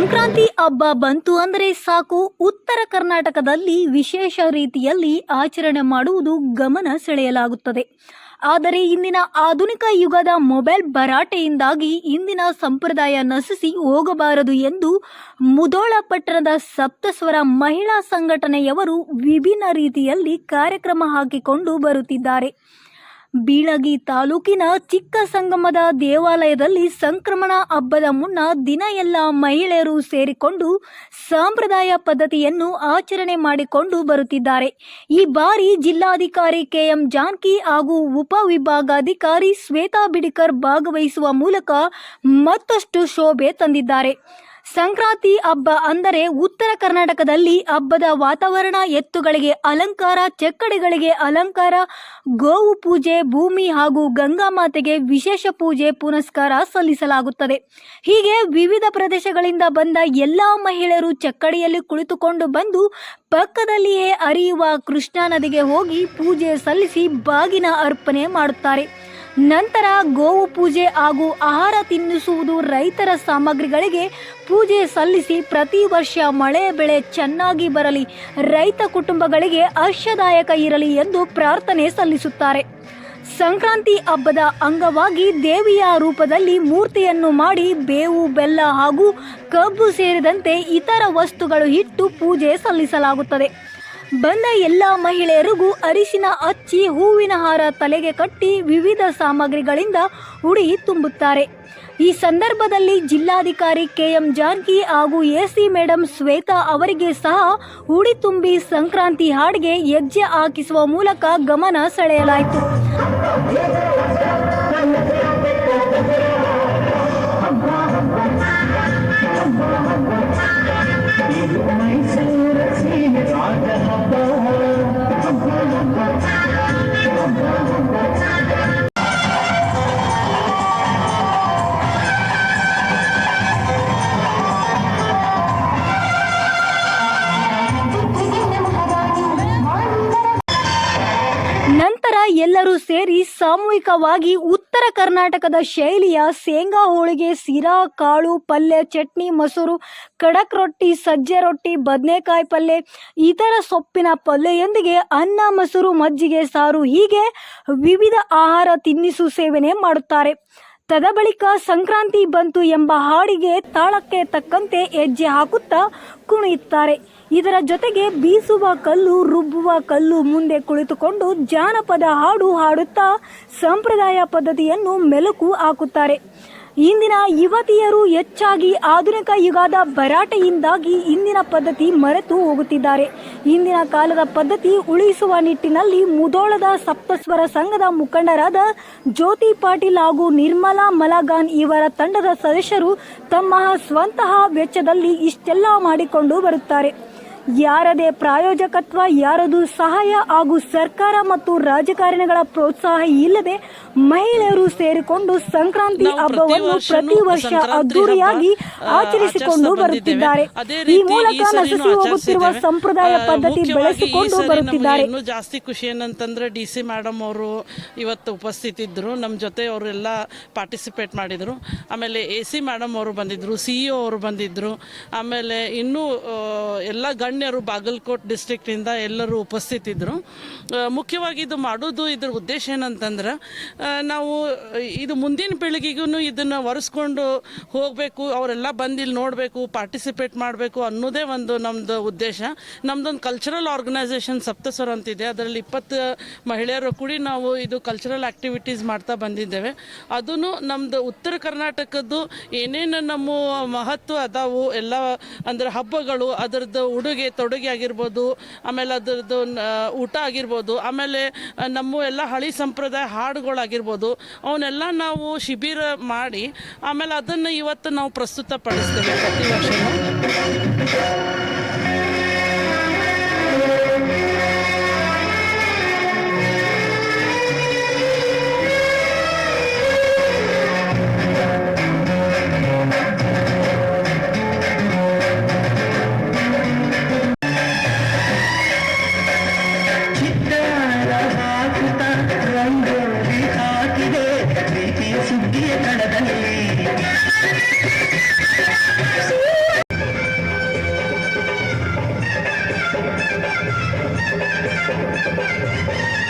ಹಬ್ಬ ಬಂತು ಅಂದರೆ ಸಾಕು. ಉತ್ತರ ಕರ್ನಾಟಕದಲ್ಲಿ ವಿಶೇಷ ರೀತಿಯಲ್ಲಿ ಆಚರಣೆ ಮಾಡುವುದು ಗಮನ ಸೆಳೆಯಲಾಗುತ್ತದೆ. ಆದರೆ ಇಂದಿನ ಆಧುನಿಕ ಯುಗದ ಮೊಬೈಲ್ ಭರಾಟೆಯಿಂದಾಗಿ ಇಂದಿನ ಸಂಪ್ರದಾಯ ನಶಿಸಿ ಹೋಗಬಾರದು ಎಂದು ಮುಧೋಳ ಪಟ್ಟಣದ ಸಪ್ತಸ್ವರ ಮಹಿಳಾ ಸಂಘಟನೆಯವರು ವಿಭಿನ್ನ ರೀತಿಯಲ್ಲಿ ಕಾರ್ಯಕ್ರಮ ಹಾಕಿಕೊಂಡು ಬರುತ್ತಿದ್ದಾರೆ. ಬೀಳಗಿ ತಾಲೂಕಿನ ಚಿಕ್ಕ ಸಂಗಮದ ದೇವಾಲಯದಲ್ಲಿ ಸಂಕ್ರಮಣ ಹಬ್ಬದ ಮುನ್ನ ದಿನ ಎಲ್ಲ ಮಹಿಳೆಯರು ಸೇರಿಕೊಂಡು ಸಾಂಪ್ರದಾಯ ಪದ್ಧತಿಯನ್ನು ಆಚರಣೆ ಮಾಡಿಕೊಂಡು ಬರುತ್ತಿದ್ದಾರೆ. ಈ ಬಾರಿ ಜಿಲ್ಲಾಧಿಕಾರಿ ಕೆಎಂ ಜಾನ್ಕಿ ಹಾಗೂ ಉಪವಿಭಾಗಾಧಿಕಾರಿ ಶ್ವೇತಾ ಬಿಡಿಕರ್ ಭಾಗವಹಿಸುವ ಮೂಲಕ ಮತ್ತಷ್ಟು ಶೋಭೆ ತಂದಿದ್ದಾರೆ. ಸಂಕ್ರಾಂತಿ ಹಬ್ಬ ಅಂದರೆ ಉತ್ತರ ಕರ್ನಾಟಕದಲ್ಲಿ ಹಬ್ಬದ ವಾತಾವರಣ, ಎತ್ತುಗಳಿಗೆ ಅಲಂಕಾರ, ಚಕ್ಕಡಿಗಳಿಗೆ ಅಲಂಕಾರ, ಗೋವು ಪೂಜೆ, ಭೂಮಿ ಹಾಗೂ ಗಂಗಾ ಮಾತೆಗೆ ವಿಶೇಷ ಪೂಜೆ ಪುನಸ್ಕಾರ ಸಲ್ಲಿಸಲಾಗುತ್ತದೆ. ಹೀಗೆ ವಿವಿಧ ಪ್ರದೇಶಗಳಿಂದ ಬಂದ ಎಲ್ಲ ಮಹಿಳೆಯರು ಚಕ್ಕಡಿಯಲ್ಲಿ ಕುಳಿತುಕೊಂಡು ಬಂದು ಪಕ್ಕದಲ್ಲಿಯೇ ಹರಿಯುವ ಕೃಷ್ಣಾ ನದಿಗೆ ಹೋಗಿ ಪೂಜೆ ಸಲ್ಲಿಸಿ ಬಾಗಿನ ಅರ್ಪಣೆ ಮಾಡುತ್ತಾರೆ. ನಂತರ ಗೋವು ಪೂಜೆ ಹಾಗೂ ಆಹಾರ ತಿನ್ನಿಸುವುದು ರೈತರ ಸಾಮಗ್ರಿಗಳಿಗೆ ಪೂಜೆ ಸಲ್ಲಿಸಿ ಪ್ರತಿ ವರ್ಷ ಮಳೆ ಬೆಳೆ ಚೆನ್ನಾಗಿ ಬರಲಿ. ರೈತ ಕುಟುಂಬಗಳಿಗೆ ಹರ್ಷದಾಯಕ ಇರಲಿ ಎಂದು ಪ್ರಾರ್ಥನೆ ಸಲ್ಲಿಸುತ್ತಾರೆ. ಸಂಕ್ರಾಂತಿ ಹಬ್ಬದ ಅಂಗವಾಗಿ ದೇವಿಯ ರೂಪದಲ್ಲಿ ಮೂರ್ತಿಯನ್ನು ಮಾಡಿ ಬೇವು, ಬೆಲ್ಲ ಹಾಗೂ ಕಬ್ಬು ಸೇರಿದಂತೆ ಇತರ ವಸ್ತುಗಳು ಇಟ್ಟು ಪೂಜೆ ಸಲ್ಲಿಸಲಾಗುತ್ತದೆ. ಬಂದ ಎಲ್ಲ ಮಹಿಳೆಯರಿಗೂ ಅರಿಶಿನ ಹಚ್ಚಿ ಹೂವಿನ ಹಾರ ತಲೆಗೆ ಕಟ್ಟಿ ವಿವಿಧ ಸಾಮಗ್ರಿಗಳಿಂದ ಉಡಿ ತುಂಬುತ್ತಾರೆ. ಈ ಸಂದರ್ಭದಲ್ಲಿ ಜಿಲ್ಲಾಧಿಕಾರಿ ಕೆಎಂ ಜಾನ್ಕಿ ಹಾಗೂ ಎಸಿ ಮೇಡಂ ಶ್ವೇತಾ ಅವರಿಗೆ ಸಹ ಉಡಿ ತುಂಬಿ ಸಂಕ್ರಾಂತಿ ಹಾಡಿಗೆ ಹೆಜ್ಜೆ ಹಾಕಿಸುವ ಮೂಲಕ ಗಮನ ಸೆಳೆಯಲಾಯಿತು. ಸೇರಿ ಸಾಮೂಹಿಕವಾಗಿ ಉತ್ತರ ಕರ್ನಾಟಕದ ಶೈಲಿಯ ಶೇಂಗಾ ಹೋಳಿಗೆ ಸಿರಾ ಕಾಳು, ಪಲ್ಯ, ಚಟ್ನಿ, ಮೊಸರು, ಕಡಕ್ ರೊಟ್ಟಿ, ಸಜ್ಜೆ ರೊಟ್ಟಿ, ಬದನೆಕಾಯಿ ಪಲ್ಯ, ಇತರ ಸೊಪ್ಪಿನ ಪಲ್ಯೆಯೊಂದಿಗೆ ಅನ್ನ, ಮೊಸರು, ಮಜ್ಜಿಗೆ, ಸಾರು ಹೀಗೆ ವಿವಿಧ ಆಹಾರ ತಿನ್ನಿಸು ಸೇವನೆ ಮಾಡುತ್ತಾರೆ. ತದ ಬಳಿಕ ಸಂಕ್ರಾಂತಿ ಬಂತು ಎಂಬ ಹಾಡಿಗೆ ತಾಳಕ್ಕೆ ತಕ್ಕಂತೆ ಹೆಜ್ಜೆ ಹಾಕುತ್ತಾ ಕುಣಿಯುತ್ತಾರೆ. ಇದರ ಜೊತೆಗೆ ಬೀಸುವ ಕಲ್ಲು, ರುಬ್ಬುವ ಕಲ್ಲು ಮುಂದೆ ಕುಳಿತುಕೊಂಡು ಜಾನಪದ ಹಾಡು ಹಾಡುತ್ತಾ ಸಂಪ್ರದಾಯ ಪದ್ಧತಿಯನ್ನು ಮೆಲುಕು ಹಾಕುತ್ತಾರೆ. ಇಂದಿನ ಯುವತಿಯರು ಹೆಚ್ಚಾಗಿ ಆಧುನಿಕ ಯುಗದ ಭರಾಟೆಯಿಂದಾಗಿ ಇಂದಿನ ಪದ್ಧತಿ ಮರೆತು ಹೋಗುತ್ತಿದ್ದಾರೆ. ಇಂದಿನ ಕಾಲದ ಪದ್ಧತಿ ಉಳಿಸುವ ನಿಟ್ಟಿನಲ್ಲಿ ಮುದೋಳದ ಸಪ್ತಸ್ವರ ಸಂಘದ ಮುಖಂಡರಾದ ಜ್ಯೋತಿ ಪಾಟೀಲ್ ಹಾಗೂ ನಿರ್ಮಲಾ ಮಲಗಾನ್ ಇವರ ತಂಡದ ಸದಸ್ಯರು ತಮ್ಮ ಸ್ವಂತಹ ವೆಚ್ಚದಲ್ಲಿ ಇಷ್ಟೆಲ್ಲ ಮಾಡಿಕೊಂಡು ಬರುತ್ತಾರೆ. ಯಾರದೇ ಪ್ರಾಯೋಜಕತ್ವ ಯಾರದು ಸಹಾಯ ಹಾಗೂ ಸರ್ಕಾರ ಮತ್ತು ರಾಜಕಾರಣಿಗಳ ಪ್ರೋತ್ಸಾಹ ಇಲ್ಲದೆ ಮಹಿಳೆಯರು ಸೇರಿಕೊಂಡು ಸಂಕ್ರಾಂತಿ ಹಬ್ಬವನ್ನು ಪ್ರತಿ ವರ್ಷ ಅದ್ದೂರಿಯಾಗಿ ಆಚರಿಸಿಕೊಂಡು ಬರುತ್ತಿದ್ದಾರೆ. ಈ ರೀತಿ ಮೂಲಕ ನಶಿಸಿ ಹೋಗುತ್ತಿರುವ ಸಂಪ್ರದಾಯ ಪದ್ಧತಿ ಬೆಳೆಸಿಕೊಂಡು ಬರುತ್ತಿದ್ದಾರೆ. ಇನ್ನೂ ಜಾಸ್ತಿ ಖುಷಿ ಏನಂತಂದ್ರೆ ಡಿ ಸಿ ಮೇಡಮ್ ಅವರು ಇವತ್ತು ಉಪಸ್ಥಿತಿದ್ರು. ನಮ್ಮ ಜೊತೆ ಅವರೆಲ್ಲ ಪಾರ್ಟಿಸಿಪೇಟ್ ಮಾಡಿದರು. ಆಮೇಲೆ ಎ ಸಿ ಮೇಡಮ್ ಅವರು ಬಂದಿದ್ರು ಸಿ ಇ ಅವರು ಬಂದಿದ್ರು. ಆಮೇಲೆ ಇನ್ನೂ ಎಲ್ಲ ಎಲ್ಲ ಗಣ್ಯರು ಬಾಗಲಕೋಟ್ ಡಿಸ್ಟ್ರಿಕ್ಟಿಂದ ಎಲ್ಲರೂ ಉಪಸ್ಥಿತಿದ್ದರು ಮುಖ್ಯವಾಗಿ ಇದು ಮಾಡೋದು, ಇದ್ರ ಉದ್ದೇಶ ಏನಂತಂದ್ರೆ ನಾವು ಇದು ಮುಂದಿನ ಪೀಳಿಗೆಗೂ ಇದನ್ನು ಒರೆಸ್ಕೊಂಡು ಹೋಗಬೇಕು, ಅವರೆಲ್ಲ ಬಂದು ಇಲ್ಲಿ ನೋಡಬೇಕು ಪಾರ್ಟಿಸಿಪೇಟ್ ಮಾಡಬೇಕು ಅನ್ನೋದೇ ಒಂದು ನಮ್ಮದು ಉದ್ದೇಶ. ನಮ್ಮದೊಂದು ಕಲ್ಚರಲ್ ಆರ್ಗನೈಸೇಷನ್ ಸಪ್ತಸ್ವರ ಅಂತಿದೆ. ಅದರಲ್ಲಿ ಇಪ್ಪತ್ತು ಮಹಿಳೆಯರು ಕೂಡಿ ನಾವು ಇದು ಕಲ್ಚರಲ್ ಆ್ಯಕ್ಟಿವಿಟೀಸ್ ಮಾಡ್ತಾ ಬಂದಿದ್ದೇವೆ. ಅದೂ ನಮ್ಮದು ಉತ್ತರ ಕರ್ನಾಟಕದ್ದು ಏನೇನು ನಮ್ಮ ಮಹತ್ವ ಅದಾವು, ಎಲ್ಲ ಅಂದ್ರೆ ಹಬ್ಬಗಳು, ಅದರದ್ದು ಉಡುಗೆ ತೊಡುಗೆ ಆಗಿರ್ಬೋದು, ಆಮೇಲೆ ಅದರದ್ದು ಊಟ ಆಗಿರ್ಬೋದು, ಆಮೇಲೆ ನಮ್ಮ ಎಲ್ಲ ಹಳಿ ಸಂಪ್ರದಾಯ ಹಾಡುಗಳಾಗಿರ್ಬೋದು, ಅವನ್ನೆಲ್ಲ ನಾವು ಶಿಬಿರ ಮಾಡಿ, ಆಮೇಲೆ ಅದನ್ನು ಇವತ್ತು ನಾವು ಪ್ರಸ್ತುತ ಪಡಿಸ್ತೇವೆ ಪ್ರತಿ ವರ್ಷವೂ Thank you.